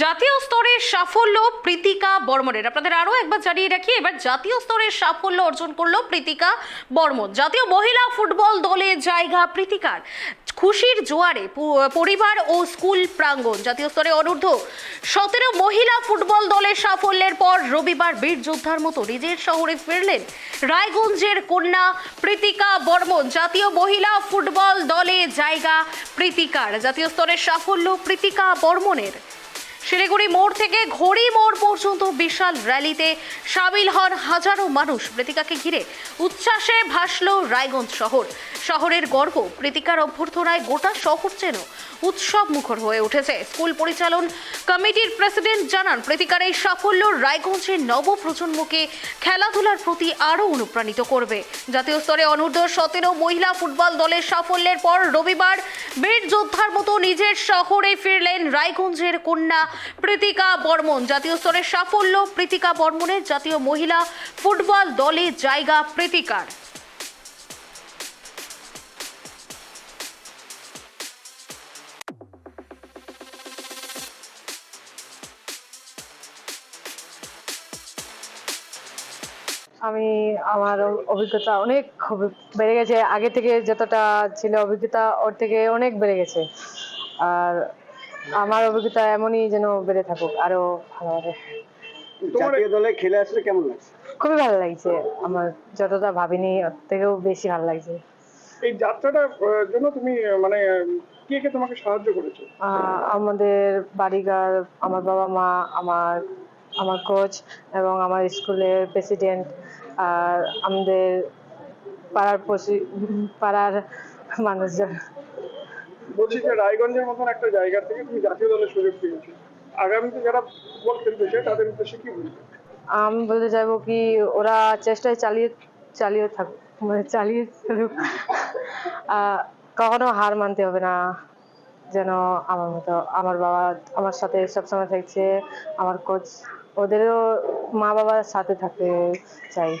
জাতীয় স্তরের সাফল্য প্রীতিকা বর্মনের। আপনাদের আরও একবার জানিয়ে রাখি, এবার জাতীয় স্তরের সাফল্য অর্জন করল প্রীতিকা বর্মন। জাতীয় মহিলা ফুটবল দলে জায়গা প্রীতিকার। খুশির জোয়ারে পরিবার ও স্কুল প্রাঙ্গণ। জাতীয় স্তরে অনূর্ধ্ব সতেরো মহিলা ফুটবল দলের সাফল্যের পর রবিবার বীর যোদ্ধার মতো নিজের শহরে ফিরলেন রায়গঞ্জের কন্যা প্রীতিকা বর্মন। জাতীয় মহিলা ফুটবল দলে জায়গা প্রীতিকার। জাতীয় স্তরের সাফল্য প্রীতিকা বর্মনের। শিলিগুড়ি মোড় থেকে ঘড়ি মোড় পর্যন্ত বিশাল র্যালিতে সামিল হন হাজারো মানুষ। প্রীতিকাকে ঘিরে উচ্ছ্বাসে ভাসল রায়গঞ্জ শহর। শহরের গর্ব, প্রীতিকার অভ্যর্থনায় গোটা শহর যেন উৎসব মুখর হয়ে উঠেছে। স্কুল পরিচালন কমিটির প্রেসিডেন্ট জানান, প্রীতিকার এই সাফল্য রায়গঞ্জের নব প্রজন্মকে খেলাধুলার প্রতি আরও অনুপ্রাণিত করবে। জাতীয় স্তরে অনূর্ধ্ব সতেরো মহিলা ফুটবল দলের সাফল্যের পর রবিবার বীর যোদ্ধার মতো নিজের শহরে ফিরলেন রায়গঞ্জের কন্যা প্রীতিকা বর্মন, জাতীয় স্তরের সাফল্য, প্রীতিকা বর্মনের জাতীয় মহিলা ফুটবল দলে জায়গা প্রীতিকার। আমি আমার অভিজ্ঞতা অনেক বেড়ে গেছে। আগে থেকে যতটা ছিল অভিজ্ঞতা, ওর থেকে অনেক বেড়ে গেছে। আর আমার অভিজ্ঞতা এমনই যেন বেড়ে থাকুক আরও ভালোভাবে জাতীয় দলে খেলে আসলে কেমন লাগছে? খুবই ভালো লাগছে। আমার যতটা ভাবিনি ওর থেকেও বেশি ভালো লাগছে। এই যাত্রাটার জন্য তুমি মানে কে কে তোমাকে সাহায্য করেছে? আমাদের বাড়িঘর আমার বাবা মা আমার আমার কোচ এবং আমার স্কুলের প্রেসিডেন্ট আর আমাদের পাড়ার পাড়ার মানুষজন। বলছি যে রায়গঞ্জের মতন একটা জায়গা থেকে তুমি জাতীয় দলের সুযোগ পেয়েছ। আগামীতে যারা ফুটবল খেলতে চায় তাদের উদ্দেশ্যে কি বলবে? আমি বলতে চাইব কি, ওরা চেষ্টায় চালিয়ে চালিয়ে থাক মানে চালিয়ে চলুক। কখনো হার মানতে হবে না, যেন আমার মতো, আমার বাবা আমার সাথে সবসময় থাকছে, আমার কোচ ওদেরও মা বাবার সাথে থাকতে চাই।